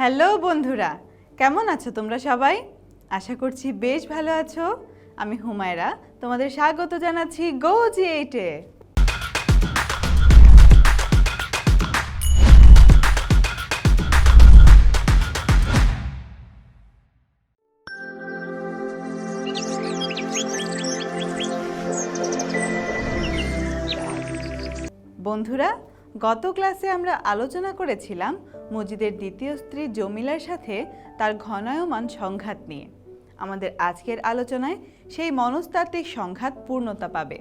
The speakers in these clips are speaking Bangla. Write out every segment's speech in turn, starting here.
হ্যালো বন্ধুরা, কেমন আছো তোমরা সবাই? আশা করছি বেশ ভালো আছো। আমি হুমায়রা, তোমাদের স্বাগত জানাচ্ছি গো জি এইটে বন্ধুরা, গত ক্লাসে আমরা আলোচনা করেছিলাম মজিদের দ্বিতীয় স্ত্রী জমিলার সাথে তার ঘনায়মান সংঘাত নিয়ে। আমাদের আজকের আলোচনায় সেই মনস্তাত্ত্বিক সংঘাত পূর্ণতা পাবে।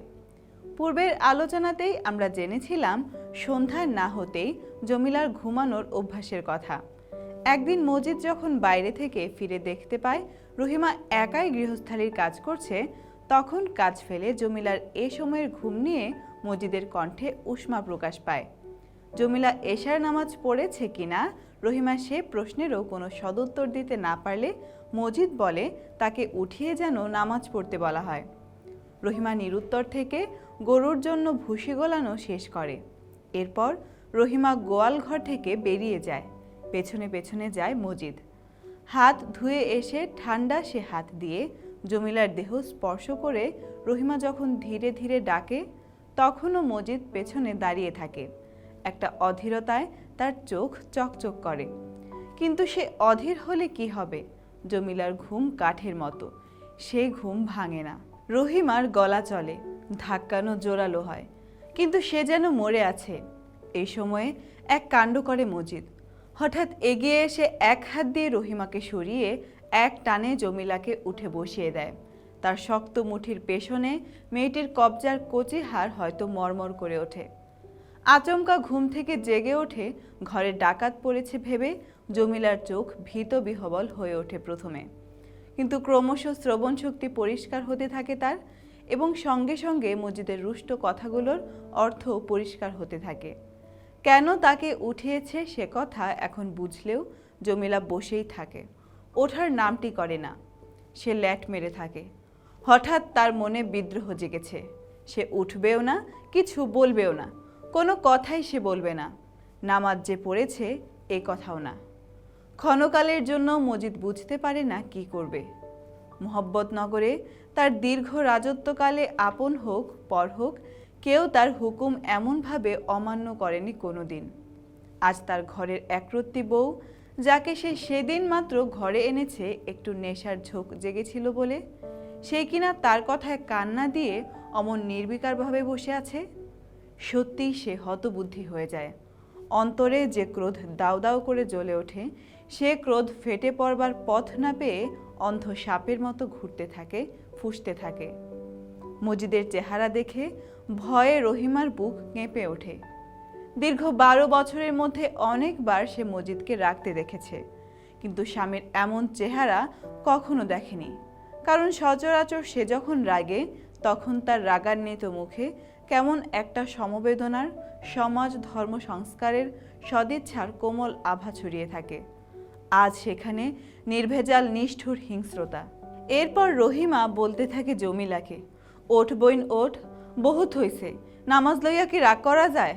পূর্বের আলোচনাতেই আমরা জেনেছিলাম, সন্ধ্যা না হতেই জমিলার ঘুমানোর অভ্যাসের কথা। একদিন মজিদ যখন বাইরে থেকে ফিরে দেখতে পায়, রহিমা একাই গৃহস্থালির কাজ করছে, তখন কাজ ফেলে জমিলার এ সময়ের ঘুম নিয়ে মজিদের কণ্ঠে উষ্মা প্রকাশ পায়। জমিলা এশার নামাজ পড়েছে কিনা? রহিমা সে প্রশ্নেরও কোনো সদুত্তর দিতে না পারলে মজিদ বলে, তাকে উঠিয়ে যেন নামাজ পড়তে বলা হয়। রহিমা নিরুত্তর থেকে গরুর জন্য ভুসি গোলানো শেষ করে। এরপর রহিমা গোয়াল ঘর থেকে বেরিয়ে যায়। পেছনে পেছনে যায় মজিদ। হাত ধুয়ে এসে ঠান্ডা সে হাত দিয়ে জমিলার দেহ স্পর্শ করে রহিমা যখন ধীরে ধীরে ডাকে, তখনও মজিদ পেছনে দাঁড়িয়ে থাকে। একটা অধীরতায় তার চোখ চকচক করে। কিন্তু সে অধীর হলে কি হবে? জমিলার ঘুম কাঠের মতো। সে ঘুম ভাঙে না। রহিমার গলা চলে, ধাক্কানো জোরালো হয়। কিন্তু সে যেন মরে আছে। এই সময়ে এক কাণ্ড করে মজিদ। হঠাৎ এগিয়ে এসে এক হাত দিয়ে রহিমাকে সরিয়ে এক টানে জমিলাকে উঠে বসিয়ে দেয়। তার শক্ত মুঠির পেছনে মেয়েটির কবজার কচি হাড় হয়তো মরমর করে ওঠে। আচমকা ঘুম থেকে জেগে ওঠে, ঘরে ডাকাত পড়েছে ভেবে জমিলার চোখ ভীত বিহবল হয়ে ওঠে প্রথমে। কিন্তু ক্রমশ শ্রবণ শক্তি পরিষ্কার হতে থাকে তার এবং সঙ্গে সঙ্গে মসজিদের রুষ্ট কথাগুলোর অর্থ পরিষ্কার হতে থাকে। কেন তাকে উঠিয়েছে সে কথা এখন বুঝলেও জমিলা বসেই থাকে, ওঠার নামটি করে না। সে ল্যাট মেরে থাকে। হঠাৎ তার মনে বিদ্রোহ জেগেছে। সে উঠবেও না, কিছু বলবেও না। কোনো কথাই সে বলবে না। নামাজ যে পড়েছে, এ কথাও না। ক্ষণকালের জন্য মজিদ বুঝতে পারে না কি করবে। মোহব্বতনগরে তার দীর্ঘ রাজত্বকালে আপন হোক, পর হোক, কেউ তার হুকুম এমনভাবে অমান্য করেনি কোনোদিন। আজ তার ঘরের একরত্তি বউ, যাকে সে সেদিন মাত্র ঘরে এনেছে, একটু নেশার ঝোঁক জেগেছিল বলে, সে কিনা তার কথায় কান্না দিয়ে অমন নির্বিকারভাবে বসে আছে? সত্যিই সে হতবুদ্ধি হয়ে যায়। অন্তরে যে ক্রোধ দাউ দাউ করে জ্বলে ওঠে, সে ক্রোধ ফেটে পড়বার পথ না পেয়ে অন্ধ সাপের মতো ঘুরতে থাকে, ফুসতে থাকে। মজিদের চেহারা দেখে ভয়ে রহিমার বুক কেঁপে ওঠে। দীর্ঘ বারো বছরের মধ্যে অনেকবার সে মজিদকে রাখতে দেখেছে, কিন্তু স্বামীর এমন চেহারা কখনো দেখেনি। কারণ সচরাচর সে যখন রাগে, তখন তার রাগান্বিত মুখে কেমন একটা সমবেদনার সমাজ ধর্ম সংস্কারের সদিচ্ছার কোমল আভা ছড়িয়ে থাকে। আজ সেখানে নির্ভেজাল নিষ্ঠুর হিংস্রতা। এরপর রহিমা বলতে থাকে জমিলাকে, ওঠ বইন, ওঠ, বহুত হইছে, নামাজ লইয়া কি রাগ করা যায়?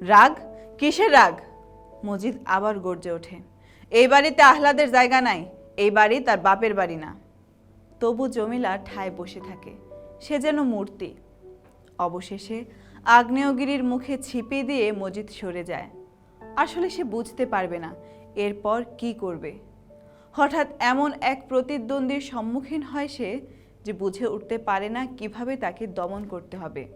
রাগ? কিসের রাগ? মজিদ আবার গর্জে ওঠে, এই বাড়িতে আহ্লাদের জায়গা নাই, এই বাড়ি তার বাপের বাড়ি না। তবু জমিলা ঠায় বসে থাকে, সে যেন মূর্তি অবশেষে আগ্নেয়গিরির মুখে ছিপে দিয়ে মজিদ সরে যায়। আসলে সে বুঝতে পারবে না এরপর কি করবে। হঠাৎ এমন এক প্রতিদ্বন্দ্বীর সম্মুখীন হয় সে যে বুঝে উঠতে পারে না কীভাবে তাকে দমন করতে হবে।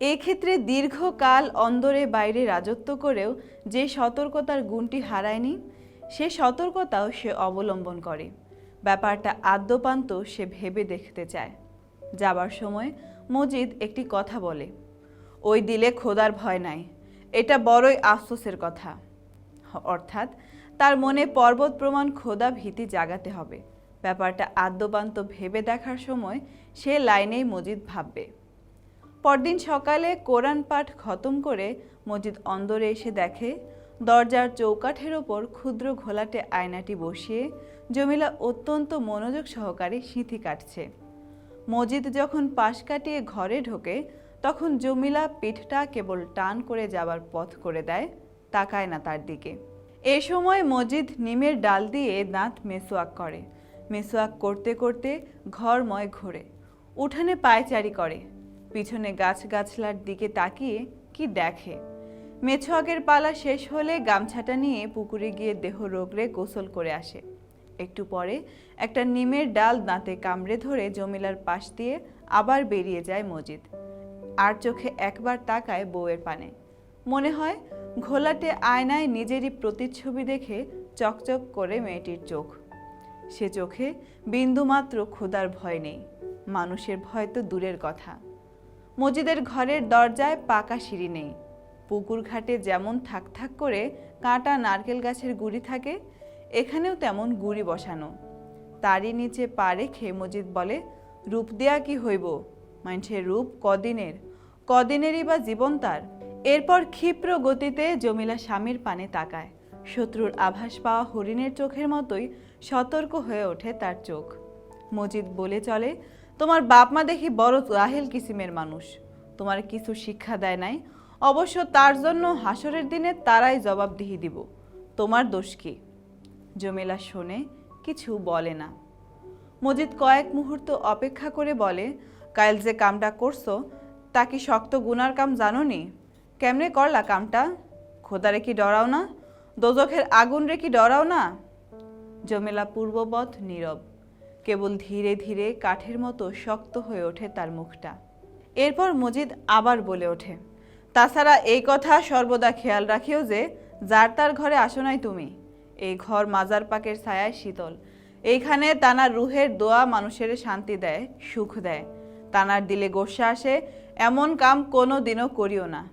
এক্ষেত্রে দীর্ঘকাল অন্দরে বাইরে রাজত্ব করেও যে সতর্কতার গুণটি হারায়নি, সে সতর্কতাও সে অবলম্বন করে। ব্যাপারটা আদ্যপান্ত সে ভেবে দেখতে চায়। যাবার সময় মজিদ একটি কথা বলে, ওই দিলে খোদার ভয় নাই, এটা বড়ই আফসোসের কথা। অর্থাৎ তার মনে পর্বত প্রমাণ খোদা ভীতি জাগাতে হবে। ব্যাপারটা আদ্যপান্ত ভেবে দেখার সময় সে লাইনেই মজিদ ভাববে। পরদিন সকালে কোরআন পাঠ খতম করে মজিদ অন্দরে এসে দেখে, দরজার চৌকাঠের ওপর ক্ষুদ্র ঘোলাটে আয়নাটি বসিয়ে জমিলা অত্যন্ত মনোযোগ সহকারে সিঁথি কাটছে। মজিদ যখন পাশ কাটিয়ে ঘরে ঢোকে, তখন জমিলা পিঠটা কেবল টান করে যাবার পথ করে দেয়, তাকায় না তার দিকে। এ সময় মজিদ নিমের ডাল দিয়ে দাঁত মেসোয়াক করে। মেসোয়াক করতে করতে ঘরময় ঘোরে। উঠানে পায়চারি করে। পিছনে গাছগাছলার দিকে তাকিয়ে কি দেখে? মেছোয়াকের পালা শেষ হলে গামছাটা নিয়ে পুকুরে গিয়ে দেহ রোগড়ে গোসল করে আসে। একটু পরে একটা নিমের ডাল দাঁতে কামড়ে ধরে জমিলার পাশ দিয়ে আবার বেরিয়ে যায় মজিদ। আর চোখে একবার তাকায় বউয়ের পানে। মনে হয় ঘোলাটে আয়নায় নিজেরই প্রতিচ্ছবি দেখে চকচক করে মেয়েটির চোখ। সে চোখে বিন্দুমাত্র ক্ষুধার ভয় নেই। মানুষের ভয় তো দূরের কথা। মজিদের ঘরের দরজায় পাকা সিঁড়ি নেই। পুকুর ঘাটে যেমন থাক থাক করে কাঁটা নারকেল গাছের গুড়ি থাকে এখানেও তেমন গুড়ি বসানো। তারই নিচে পা রেখে মজিদ বলে, রূপ দেয়া কি হইব? মানুষের রূপ কদিনের। কদিনেরই বা জীবন তার। এরপর ক্ষিপ্র গতিতে জমিলা স্বামীর পানে তাকায়। শত্রুর আভাস পাওয়া হরিণের চোখের মতোই সতর্ক হয়ে ওঠে তার চোখ। মজিদ বলে চলে, তোমার বাপ মা দেখি বড় জাহেল কিসিমের মানুষ। তোমার কিছু শিক্ষা দেয় নাই। অবশ্য তার জন্য হাসরের দিনে তারাই জবাবদিহি দিব। তোমার দোষ কি? জমিলা শোনে, কিছু বলে না। মজিদ কয়েক মুহূর্ত অপেক্ষা করে বলে কাল যে কামটা করছ, তা কি শক্ত গুনার কাম জানো নি? কেমনে করলা কামটা? খোদারে কি ডরাও না? দোজখের আগুন রে কি ডরাও না? জমেলা পূর্ববৎ নীরব, কেবল ধীরে ধীরে কাঠের মতো শক্ত হয়ে ওঠে তার মুখটা। এরপর মজিদ আবার বলে ওঠে, তাছাড়া এই কথা সর্বদা খেয়াল রাখিও যে, যার তার ঘরে আসো নাই তুমি। এই ঘর মাজার পাকের ছায়ায় শীতল। এইখানে তানার রুহের দোয়া মানুষের শান্তি দেয়, সুখ দেয়। তানার দিলে গোসা আসে, এমন কাম কোনো দিনও করিও না।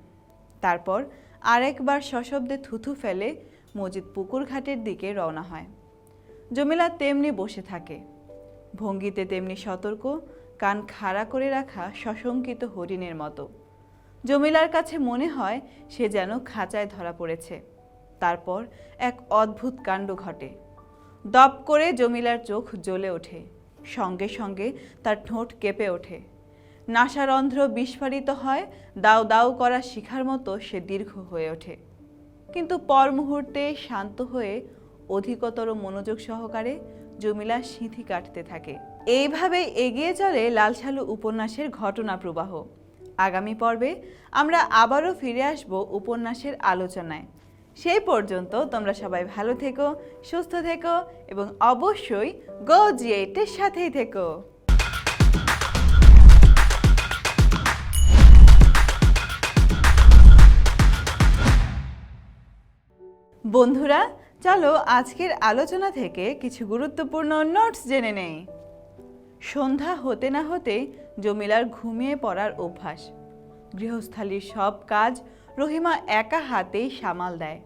তারপর আরেকবার সশব্দে থুথু ফেলে মজিদ পুকুর ঘাটের দিকে রওনা হয়। জমিলা তেমনি বসে থাকে। ভঙ্গিতে তেমনি সতর্ক, কান খাড়া করে রাখা সশঙ্কিত হরিণের মতো। জমিলার কাছে মনে হয় সে যেন খাঁচায় ধরা পড়েছে। তারপর এক অদ্ভুত কাণ্ড ঘটে। দপ করে জমিলার চোখ জ্বলে ওঠে। সঙ্গে সঙ্গে তার ঠোঁট কেঁপে ওঠে। নাসারন্ধ্র বিস্ফারিত হয় দাউ দাউ করা শিখার মতো সে দীর্ঘ হয়ে ওঠে। কিন্তু পর মুহূর্তে শান্ত হয়ে অধিকতর মনোযোগ সহকারে জমিলা সিঁথি কাটতে থাকে। এইভাবেই এগিয়ে চলে লালসালু উপন্যাসের ঘটনা প্রবাহ। আগামী পর্বে আমরা আবারও ফিরে আসব উপন্যাসের আলোচনায়। সেই পর্যন্ত তোমরা সবাই ভালো থেকো, সুস্থ থেকো এবং অবশ্যই গো জিএটের সাথেই থেকো। বন্ধুরা, চলো আজকের আলোচনা থেকে কিছু গুরুত্বপূর্ণ নোটস জেনে নেই। সন্ধ্যা হতে না হতে জমিলার ঘুমিয়ে পড়ার অভ্যাস। গৃহস্থালির সব কাজ রহিমা একা হাতেই সামাল দেয়।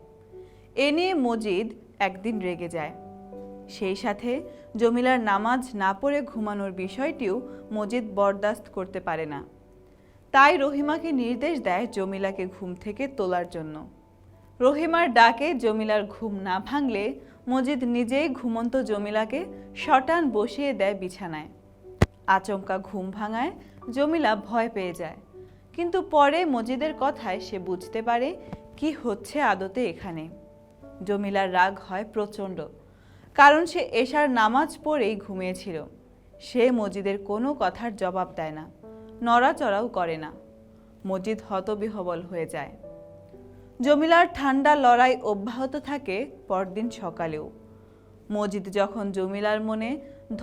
এ নিয়ে মজিদ একদিন রেগে যায়। সেই সাথে জমিলার নামাজ না পড়ে ঘুমানোর বিষয়টিও মজিদ বরদাস্ত করতে পারে না। তাই রহিমাকে নির্দেশ দেয় জমিলাকে ঘুম থেকে তোলার জন্য। রহিমার ডাকে জমিলার ঘুম না ভাঙলে মজিদ নিজেই ঘুমন্ত জমিলাকে শটান বসিয়ে দেয় বিছানায়। আচমকা ঘুম ভাঙায় জমিলা ভয় পেয়ে যায়। কিন্তু পরে মজিদের কথায় সে বুঝতে পারে কি হচ্ছে আদতে এখানে। জমিলার রাগ হয় প্রচণ্ড, কারণ সে এশার নামাজ পড়েই ঘুমিয়েছিল। সে মজিদের কোনো কথার জবাব দেয় না, নড়াচড়াও করে না। মজিদ হতবিহবল হয়ে যায়। জমিলার ঠান্ডা লড়াই অব্যাহত থাকে পরদিন সকালেও। মজিদ যখন জমিলার মনে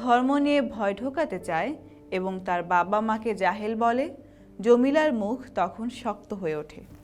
ধর্ম নিয়ে ভয় ঢোকাতে চায় এবং তার বাবা মাকে জাহেল বলে জমিলার মুখ তখন শক্ত হয়ে ওঠে।